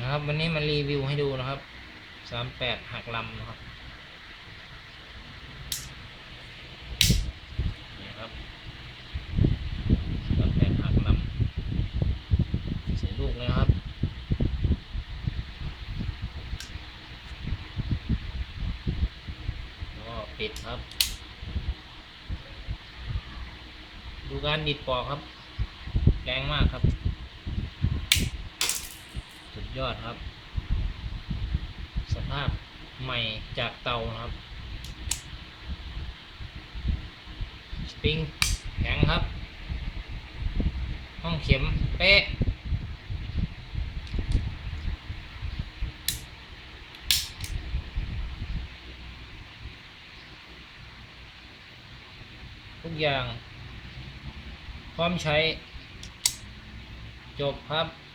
นะครับ วันนี้มารีวิวให้ดูนะครับสามแปดหักลำนะครับนี่ครับสามแปดหักลำใส่ลูกเลยนะครับก็ปิดครับ ดูการดิดปอกครับ แรงมากครับ ยอดครับ สภาพใหม่จากเตานะครับ สปริงแข็งครับ ห้องเข็มเป๊ะทุกอย่าง พร้อมใช้ จบครับ